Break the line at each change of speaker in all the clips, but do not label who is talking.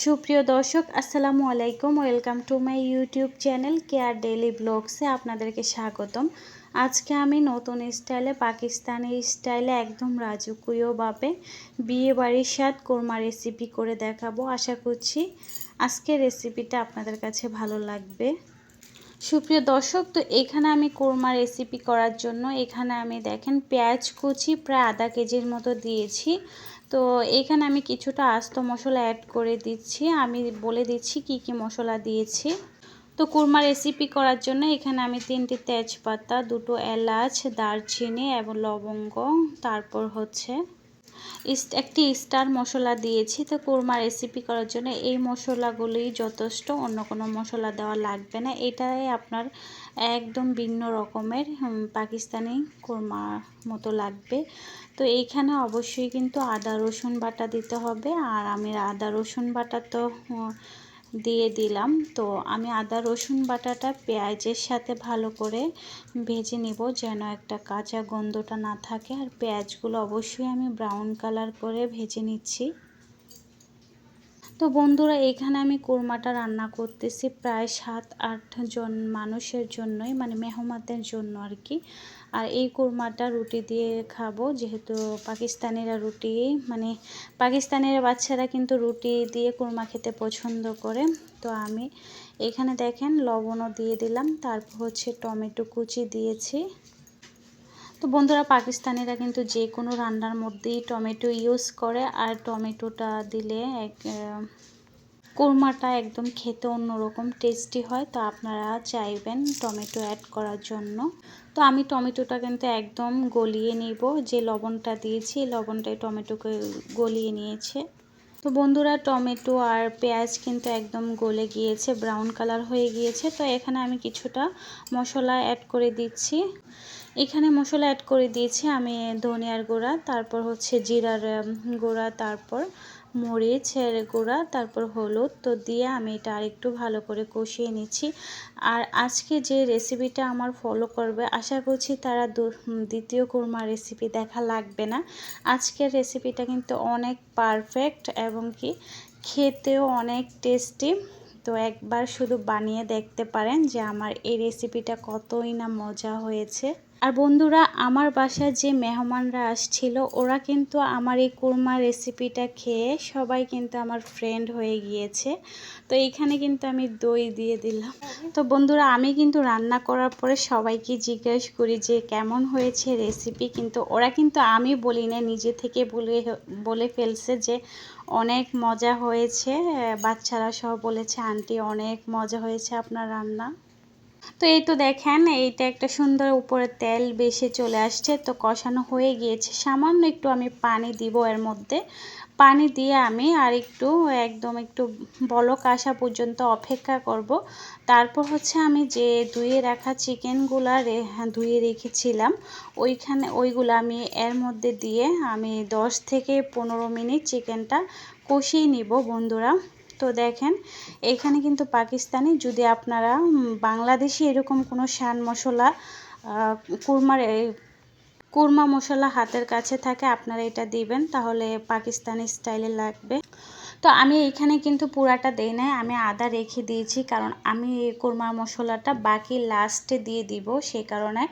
সুপ্রিয় দর্শক, আসসালামু আলাইকুম। Welcome to my YouTube channel care daily ব্লগসে আপনাদেরকে স্বাগতম। আজকে আমি নতুন স্টাইলে, পাকিস্তানি স্টাইলে একদম রাজকীয়ভাবে বিয়ে বাড়ির স্বাদ কোরমা রেসিপি করে দেখাবো। আশা করছি আজকের রেসিপিটা আপনাদের কাছে ভালো লাগবে। সুপ্রিয় দর্শক, তো এখানে আমি কোরমা রেসিপি করার জন্য এখানে আমি দেখেন পেঁয়াজ কুচি প্রায় আধা কেজির মতো দিয়েছি। তো এখানে আমি কিছুটা আস্ত মশলা অ্যাড করে দিচ্ছি। আমি বলে দিচ্ছি কি কি মশলা দিয়েছি। তো কুরমা রেসিপি করার জন্য এখানে আমি তিনটি তেজপাতা, দুটো এলাচ, দারচিনি এবং লবঙ্গ, তারপর হচ্ছে একটি স্টার মশলা দিয়েছি। তো কোরমা রেসিপি করার জন্য এই মশলাগুলোই যথেষ্ট, অন্য কোনো মশলা দেওয়া লাগবে না। এটাই আপনার একদম ভিন্ন রকমের পাকিস্তানি কোরমা মতো লাগবে। তো এইখানে অবশ্যই কিন্তু আদা, রসুন বাটা দিতে হবে। আর আমি আদা, রসুন বাটা তো দিয়ে দিলাম। তো আমি আদা, রসুন বাটাটা পেঁয়াজের সাথে ভালো করে ভেজে নেব যেন একটা কাঁচা গন্ধটা না থাকে। আর পেঁয়াজগুলো অবশ্যই আমি ব্রাউন কালার করে ভেজে নিচ্ছি। তো বন্ধুরা, এখানে আমি কোরমাটা রান্না করতেছি প্রায় সাত, আট জন মানুষের জন্যই মানে মেহমাতের জন্য আর কি। আর এই কোরমাটা রুটি দিয়ে খাব, যেহেতু পাকিস্তানিরা রুটি মানে পাকিস্তানের বাচ্চারা কিন্তু রুটি দিয়ে কোরমা খেতে পছন্দ করে। তো আমি এখানে দেখেন, লবণও দিয়ে দিলাম, তারপর হচ্ছে টমেটো কুচি দিয়েছি। তো বন্ধুরা পাকিস্তানিরা কিন্তু যে কোনো রান্নার মধ্যেই টমেটো ইউজ করে, আর টমেটোটা দিলে এক কোরমাটা একদম খেতে অন্যরকম টেস্টি হয়। তো আপনারা চাইবেন টমেটো অ্যাড করার জন্য। তো আমি টমেটোটা কিন্তু একদম গলিয়ে নিব। যে লবণটা দিয়েছি লবণটাই টমেটোকে গলিয়ে নিয়েছে। তো বন্ধুরা, টমেটো আর পেঁয়াজ কিন্তু একদম গলে গিয়েছে ব্রাউন কালার হয়ে গিয়েছে। তো এখানে আমি কিছুটা মশলা অ্যাড করে দিচ্ছি। এখানে মশলা অ্যাড করে দিয়েছি আমি ধনিয়ার গুঁড়া, তারপর হচ্ছে জিরার গুঁড়া, তারপর মরিচের গুঁড়া, তারপর হলুদ। তো দিয়ে আমি এটা আরেকটু ভালো করে কষিয়ে নিচ্ছি। আর আজকে যে রেসিপিটা আমার ফলো করবে, আশা করছি তারা দ্বিতীয় কুরমা রেসিপি দেখা লাগবে না। আজকের রেসিপিটা কিন্তু অনেক পারফেক্ট এবং কি খেতেও অনেক টেস্টি তো একবার শুধু বানিয়ে দেখতে পারেন যে আমার এই রেসিপিটা কতই না মজা হয়েছে। আর বন্ধুরা, আমার বাসায় যে মেহমানরা আসছিল, ওরা কিন্তু আমার এই কুরমা রেসিপিটা খেয়ে সবাই কিন্তু আমার ফ্রেন্ড হয়ে গিয়েছে। তো এইখানে কিন্তু আমি দই দিয়ে দিলাম। তো বন্ধুরা, আমি কিন্তু রান্না করার পরে সবাইকে জিজ্ঞেস করি যে, কেমন হয়েছে রেসিপি কিন্তু ওরা কিন্তু আমি বলি না নিজে থেকে বলে বলে ফেলছে যে, অনেক মজা হয়েছে। বাচ্চারা সব বলেছে, আন্টি, অনেক মজা হয়েছে আপনার রান্না। তো এই তো দেখেন এইটা একটা সুন্দর উপরে তেল বেশি চলে আসছে তো কষানো হয়ে গিয়েছে। সামান্য একটু আমি পানি দিব এর মধ্যে। পানি দিয়ে আমি আর একটু একদম একটু বলক আসা পর্যন্ত অপেক্ষা করব। তারপর হচ্ছে আমি যে ধুয়ে রাখা চিকেনগুলা হ্যাঁ, ধুয়ে রেখেছিলাম ওইখানে ওইগুলো আমি এর মধ্যে দিয়ে আমি 10 থেকে পনেরো মিনিট চিকেনটা কষিয়ে নিব বন্ধুরা। তো দেখেন, এখানে কিন্তু পাকিস্তানি, যদি আপনারা বাংলাদেশি এরকম কোনো শান মশলা কুরমার কুরমা মশলা হাতের কাছে থাকে, আপনারা এটা দিবেন, তাহলে পাকিস্তানি স্টাইলে লাগবে। তো আমি এখানে কিন্তু পুরাটা দেই নাই, আমি আদা রেখে দিয়েছি, কারণ আমি কোরমা মশলাটা বাকি লাস্টে দিয়ে দিব সেই কারণে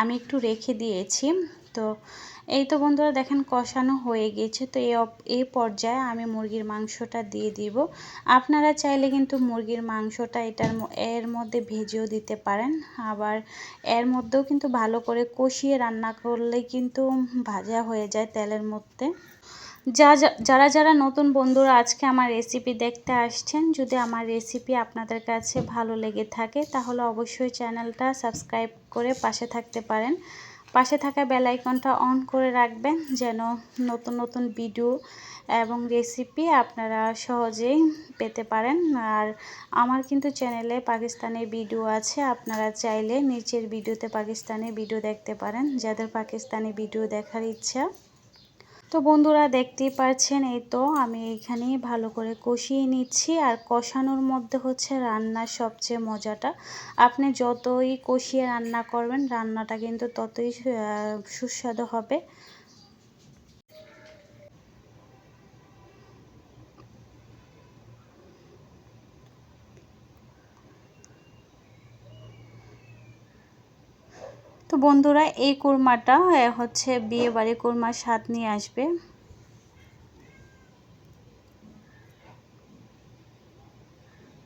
আমি একটু রেখে দিয়েছি। তো এই তো বন্ধুরা দেখেন কষানো হয়ে গেছে। তো এই পর্যায়ে আমি মুরগির মাংসটা দিয়ে দিব। আপনারা চাইলে কিন্তু মুরগির মাংসটা এটার এর মধ্যে ভেজেও দিতে পারেন। আবার এর মধ্যেও কিন্তু ভালো করে কষিয়ে রান্না করলে কিন্তু ভাজা হয়ে যায় তেলের মধ্যে। যা যারা যারা নতুন বন্ধুরা আজকে আমার রেসিপি দেখতে আসছেন, যদি আমার রেসিপি আপনাদের কাছে ভালো লেগে থাকে, তাহলে অবশ্যই চ্যানেলটা সাবস্ক্রাইব করে পাশে থাকতে পারেন। পাশে থাকা বেল আইকনটা অন করে রাখবেন যেন নতুন নতুন ভিডিও এবং রেসিপি আপনারা সহজেই পেতে পারেন। আর আমার কিন্তু চ্যানেলে পাকিস্তানের ভিডিও আছে, আপনারা চাইলে নিচের ভিডিওতে পাকিস্তানি ভিডিও দেখতে পারেন। যাদের পাকিস্তানি ভিডিও দেখার ইচ্ছা তো বন্ধুরা দেখতেই পারছেন, এই তো আমি এখানে ভালো করে কষিয়ে নিচ্ছি। আর কষানোর মধ্যে হচ্ছে রান্নার সবচেয়ে মজাটা। আপনি যতই কষিয়ে রান্না করবেন, রান্নাটা কিন্তু ততই সুস্বাদু হবে। তো বন্ধুরা, এই কুরমাটা হচ্ছে বিয়ে বাড়ি কুরমার স্বাদ নিয়ে আসবে।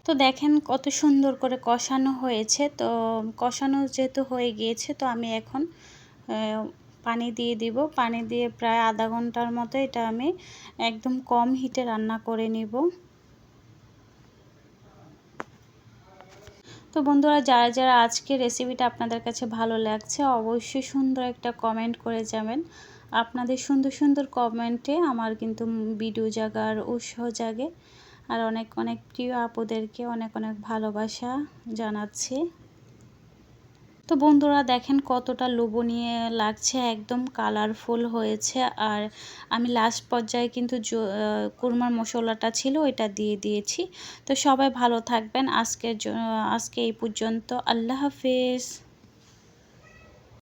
তো দেখেন কত সুন্দর করে কষানো হয়েছে। তো কষানো যেহেতু হয়ে গিয়েছে, তো আমি এখন পানি দিয়ে দিব। পানি দিয়ে প্রায় আধা ঘণ্টার মতো এটা আমি একদম কম হিটে রান্না করে নিব। তো বন্ধুরা, যারা যারা আজকে রেসিপিটা আপনাদের কাছে ভালো লাগছে, অবশ্যই সুন্দর একটা কমেন্ট করে যাবেন। আপনাদের সুন্দর সুন্দর কমেন্টে আমার কিন্তু ভিডিও জাগার উৎসাহ জাগে। আর অনেক অনেক প্রিয় আপুদেরকে অনেক অনেক ভালোবাসা জানাচ্ছি। তো বন্ধুরা দেখেন কতটা লোভনীয় লাগছে, একদম কালারফুল হয়েছে। আর আমি লাস্ট পর্যায়ে কিন্তু কুরমার মশলাটা ছিল এটা দিয়ে দিয়েছি। তো সবাই ভালো থাকবেন। আজকের আজকে এই পর্যন্ত। আল্লাহ হাফিজ।